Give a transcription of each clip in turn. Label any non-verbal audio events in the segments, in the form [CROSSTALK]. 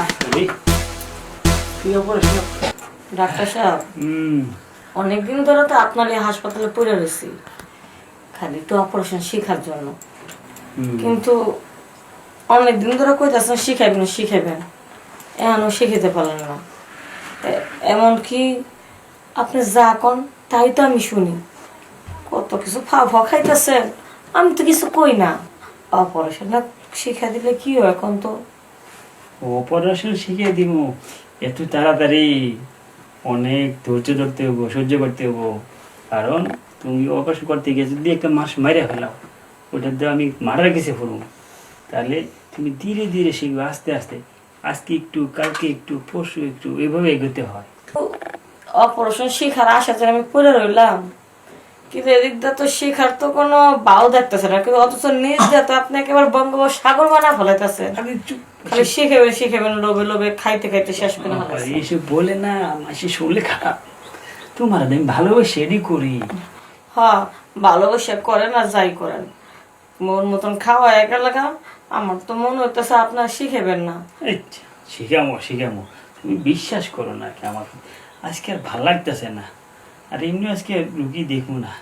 আসবি তুই operation? Doctor সাহেব? হুম। অনেকদিন ধরে তো আপনার এই হাসপাতালে পড়ে রয়েছি। খালি একটু অপারেশন শেখার জন্য। কিন্তু অনেকদিন ধরে কইতাছেন শিখাইবেন শিখাইবেন এখনও শিখাইতে পারলেন না। এমনকি আপনি যা কন তাই তো আমি শুনি। কত কিছু ফা ফা খাইতেছেন আমি তো কিছু কই না। অপারেশন শিখা দিলে কি হয় এখন তো? অপারেশন শিখিয়ে দিব। এত তাড়াতাড়ি। অনেক ধৈর্য ধরতে হব সহ্য করতে হব। কারণ তুমি অপারেশন করতে গিয়ে যদি একটা মাস মারে ফেলাও ওটা আমি মারা গেছে ফুরুম তাহলে তুমি ধীরে ধীরে শিখবে আস্তে আস্তে। আজকে একটু কালকে একটু পরশু একটু এভাবে এগোতে হয়। অপারেশন শেখার আশা আমি পড়ে রইলাম। কিন্তু এদিক দিয়ে তো শেখার তো কোনো দেখতেছে না কিন্তু অথচ নিজ দিয়ে তো আপনি একেবারে বঙ্গোপসাগর বানা ফেলাইতেছেন আমি চুপ খালি শিখাবেন শিখাবেন লোভে লোভে খাইতে খাইতে শেষ করে এসব বলে না মাসে শুনলে খারাপ। তোমার আমি ভালোবেসে এডি করি। হ্যাঁ ভালোবাসা করেন আর যাই করেন। মোর মতন খাওয়া একা লাগা আমার তো মনে হইতেছে আপনার শিখাবেন না। আচ্ছা, শিখামো শিখামো। তুমি বিশ্বাস করো না কি আমার আজকে আর ভালো লাগতেছে না। আর এমনি আজকে রুগী দেখব না।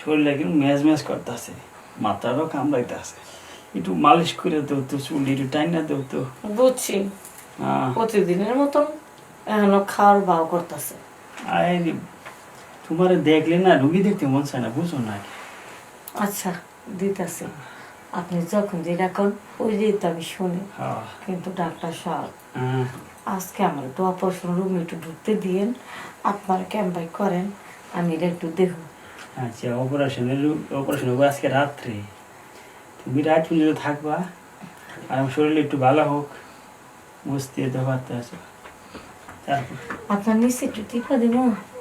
শরীরটা কিন্তু ম্যাজ ম্যাজ করতে করতেছে। মাথারও কামড়াইতেছে একটু মালিশ করে দেও তো চুল একটু টাইনা দেও তো। বুঝছি। হ্যাঁ। প্রতিদিনের মতন এখনও খাওয়ার ভাও করতেছে। আরে তোমার দেখলে না রুগী দেখতে মন চায় না বুঝো না। আচ্ছা দিতেছে। আপনি যখন যেটা করেন ওই যে আমি শুনি। হ্যাঁ। কিন্তু ডাক্তার সাহেব হ্যাঁ। আজকে আমার একটু অপারেশন রুমে একটু ঢুকতে দিয়েন আপনার ক্যাম্পাই করেন আমি এটা একটু দেখব। আচ্ছা অপারেশনের অপারেশন হবে আজকে রাত্রে। তুমি রাত পর্যন্ত থাকবা আর আমার শরীর একটু ভালো হোক। বুঝতে তো পারতে আছো। আপনার নিচে একটু টিপা দিব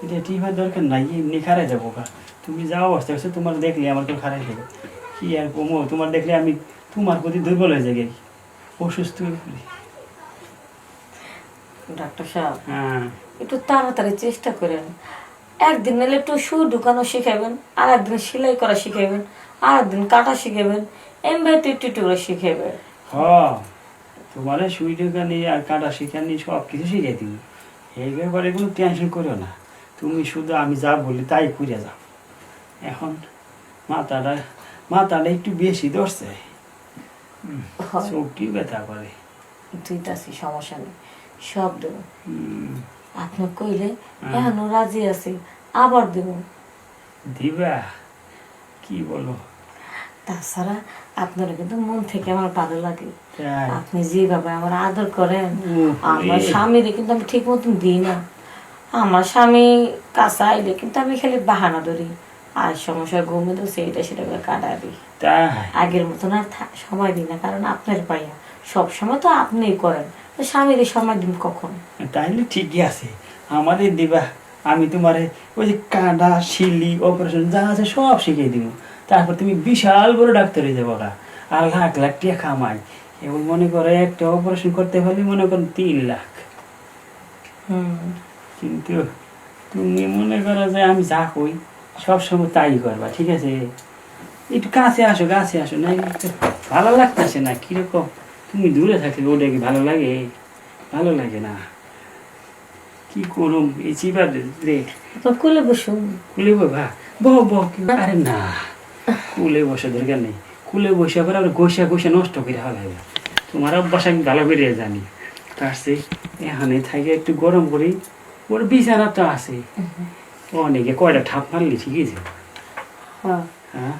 এটা টিপার দরকার নাই এমনি খারাই যাব তুমি যাও অবস্থা তোমার দেখলে আমার তো খারাই যাবে। কি আর কমো তোমার দেখলে আমি তোমার প্রতি দুর্বল হয়ে যাই। অসুস্থ হয়ে পড়ি। ডাক্তার সাহেব হ্যাঁ। একটু তাড়াতাড়ি চেষ্টা করেন। একদিন নিলে একটু সুই ঢুকানো শিখাবেন আর একদিন সেলাই করা শিখাবেন আর একদিন কাটা শিখাবেন এমনি একটু একটু করে শিখাবেন। হ তোমার সুই ঢোকানি আর কাটা শিখানি সব কিছু শিখাই দিব। এই ব্যাপারে কোনো টেনশন করো না। তুমি শুধু আমি যা বলি তাই করে যাও। এখন মাথাটা মাথাটা একটু বেশি ধরছে। চোখটি ব্যথা করে। দুইটাছি সমস্যা নেই। সব দেবো। আপনি কইলে এখনও রাজি আছি আবার দেব। দিবা? কি বলো? তাছাড়া আপনার কিন্তু মন থেকে আমার ভালো লাগে। আপনি যেভাবে আমার আদর করেন আমার রে। স্বামীরে কিন্তু আমি ঠিক মতন দিই না। আমার স্বামী কাছে আইলে কিন্তু আমি খালি বাহানা ধরি। আর সমস্যা ঘুমে সেইটা সেটা করে কাটা আগের মতন আর সময় দিই না কারণ আপনার পাইয়া। সব সময় তো আপনিই করেন। তো স্বামীর সময় দিন কখন? তাইলে ঠিকই আছে। আমাদের দিবা আমি তোমারে ওই যে কাঁদা শিলি অপারেশন যা আছে সব শিখিয়ে দিব তারপর তুমি বিশাল বড় ডাক্তার হয়ে যাব ওরা আর লাখ লাখ টিয়া কামাই। এবং মনে করে একটা অপারেশন করতে হলে মনে করেন তিন লাখ। হুম। কিন্তু তুমি মনে করো যে আমি যা কই সবসময় তাই করবা ঠিক আছে? একটু কাছে আসো কাছে আসো না ভালো লাগতেছে না কীরকম? তুমি দূরে থাকলে ওটা কি ভালো লাগে? ভালো লাগে না। কি করুম? এই চিবার রে। তো কোলে কুলে বাবা বহ বহ কি? আরে না কুলে বসে দরকার নেই। কুলে বসে পরে আমরা গোসা গোসা নষ্ট করে হলাইবে তোমার অভ্যাস আমি ভালো করে জানি। তার সে এখানে থাকে একটু গরম করি। ওর বিছানাটা আছে। অনেকে কয়টা ঠাপ মারলি ঠিক আছে হ্যাঁ?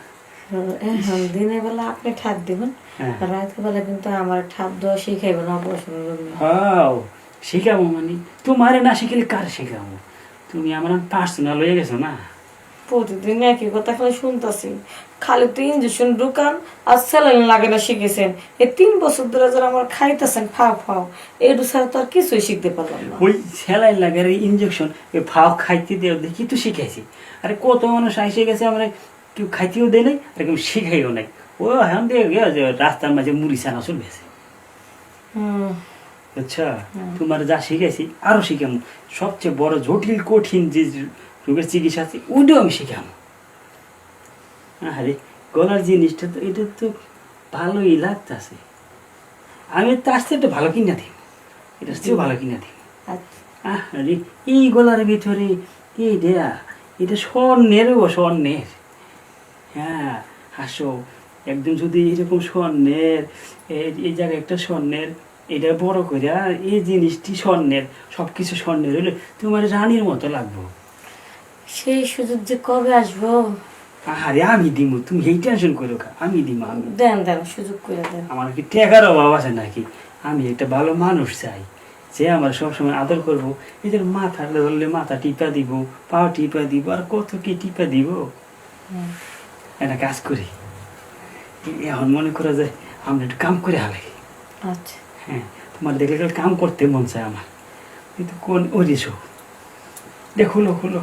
দিনের বেলা আপনি ঠাপ দিবেন হ্যাঁ। রাতের বেলা কিন্তু আমার ঠাপ দেওয়া শিখাইবেন অপারেশন রুমে হাও শিখাবো মানে? তোমারে না শিখলে কার শিখাবো? তুমি আমার পার্সোনাল হয়ে গেছো না? প্রতিদিন একই কথা খালি শুনতেছি। খালি তো ইঞ্জেকশন ঢুকান আর স্যালাইন লাগে না শিখেছেন। এই তিন বছর ধরে যারা আমার খাইতেছেন ফাও ফাও এটু ছাড়া তো আর কিছুই শিখতে পারলাম না। ওই স্যালাইন লাগে ইঞ্জেকশন ওই ফাও খাইতে দেও দেখি তো শিখাইছি। আরে কত মানুষ আইসে গেছে আমরা কেউ খাইতেও দেয় নাই আর কেউ শিখাইও নাই। ও এখন দিয়ে গিয়ে যে রাস্তার মাঝে মুড়ি চানা চলবেছে আচ্ছা তোমার যা শিখেছি আরও শিখাম। সবচেয়ে বড় জটিল কঠিন যে রোগের চিকিৎসা আছে ওইটাও আমি শিখাম আরে গলার জিনিসটা তো এটা তো ভালোই লাগতেছে। আমি তার চেয়ে একটু ভালো কিনা দিই। এটা চেয়েও ভালো কিনা দিই। আচ্ছা। আহ রে এই গলার ভিতরে এই দেয়া এটা স্বর্ণের ও স্বর্ণের। হ্যাঁ হাসো একদম যদি এরকম স্বর্ণের এই- এই জায়গায় একটা স্বর্ণের এটা বড় করে এই জিনিসটি স্বর্ণের সব কিছু স্বর্ণের হলে তোমার রানীর মতো লাগবো। সেই সুযোগ যে কবে আসব? আরে আমি দিব তুমি এই টেনশন করো আমি দিব আমি দেন দেন সুযোগ করে দেন। আমার কি টাকার অভাব আছে নাকি? আমি একটা ভালো মানুষ চাই যে আমার সবসময় আদর করব। এদের মাথা ধরলে মাথা টিপা দিব পা টিপা দিব আর কত কি টিপা দিব? একটা কাজ করি। এখন মনে করা যায় আমরা একটু কাম করে হালাই। আচ্ছা। হ্যাঁ তোমার দেখলে কাম করতে মন চায় আমার। কিন্তু কোন দিছো দেখুলো খুলো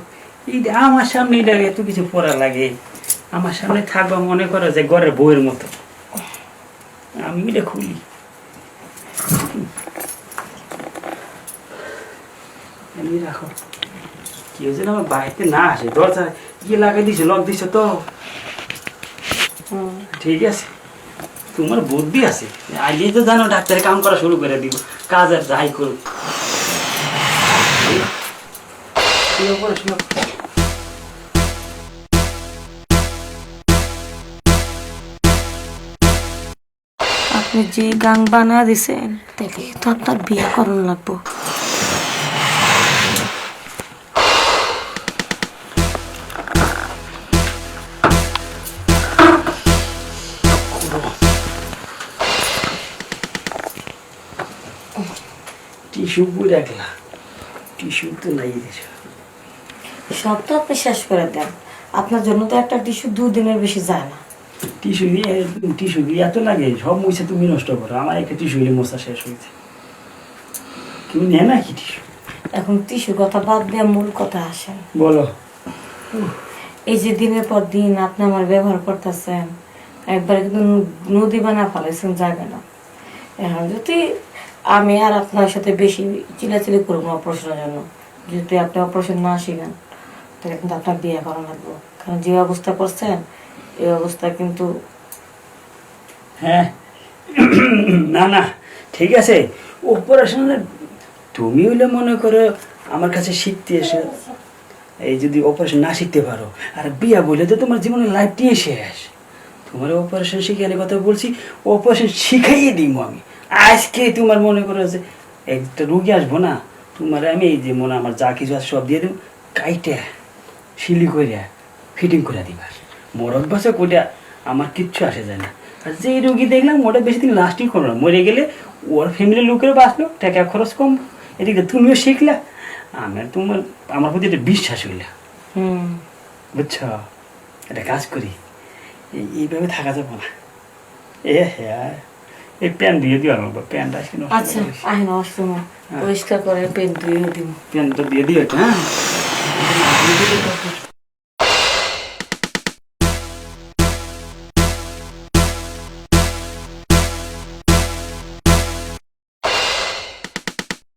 যে আমার সামনে এটা এত কিছু পড়া লাগে। আমার সামনে থাকবা মনে করো যে ঘরের বউয়ের মতো। আমি এটা খুলি। রাখো। কেউ যেন আমার বাড়িতে না আসে। দরজা ইয়ে লাগাই দিছো লক দিছো তো। ঠিক আছে। তোমার বুদ্ধি আছে। আজকে তো জানো ডাক্তারে কাম করা শুরু করে দিব। কাজ আর যাই করুক। শুয়ে পড়ো, শুয়ে পড়ো। আপনি যে গান বানা দিছেন তাহলে তো আপনার বিয়ে করণ লাগবো। টিস্যু রাখলা টিস্যু তো নাই সব তো আপনি শেষ করে দেন। আপনার জন্য তো একটা টিস্যু দুদিনের বেশি যায় না। টিস্যু দিয়ে টিস্যু এত লাগে সব মুছে তুমি নষ্ট করো। আমার একটা টিস্যু হলে মশা শেষ হয়েছে। তুমি নেয় না কি টিস্যু? এখন টিস্যু কথা বাদ দিয়ে মূল কথা আসেন। বলো। এই যে দিনের পর দিন আপনি আমার ব্যবহার করতেছেন একবার কিন্তু নদী বানা ফেলাইছেন যাবে না। এখন যদি আমি আর আপনার সাথে বেশি চিলাচিলি করব অপারেশনের জন্য যদি আপনি অপারেশন না শিখেন তাহলে কিন্তু আপনার বিয়ে করা লাগবে। কারণ যে অবস্থা করছেন এই অবস্থা কিন্তু হ্যাঁ। না না, ঠিক আছে। অপারেশনের তুমি হইলে মনে করো আমার কাছে শিখতে এসে। এই যদি অপারেশন না শিখতে পারো, আর বিয়া বলে তো তোমার জীবনের লাইফটাই শেষ। তোমার অপারেশন শিখালে কথা বলছি অপারেশন শিখাইয়ে দিব আমি। আজকে তোমার মনে করো যে একটা রুগী আসব না, তোমার আমি এই যে মনে আমার যা কিছু আছে সব দিয়ে দেবো। কাইটা, শিলি করে ফিটিং করে দিবার মরক বাসা কোটা আমার কিচ্ছু আসে যায় না। আর যে রুগী দেখলাম ওটা বেশি দিন লাস্টই করো না। মরে গেলে ওর ফ্যামিলির লোকেরও বাঁচলো টাকা খরচ কম। এদিকে তুমিও শিখলা। আমার তোমার আমার প্রতি একটা বিশ্বাস হইলা। হুম। বুঝছ? একটা কাজ করি। এইভাবে থাকা যাব না। এ হ্যাঁ এই প্যান্ট দিয়ে দিও আমার প্যান্ট নষ্ট আচ্ছা করে দিয়েছি। পরিষ্কার করে পেন ধুয়ে দিব প্যান্টটা দিয়ে দিও হ্যাঁ। [LAUGHS]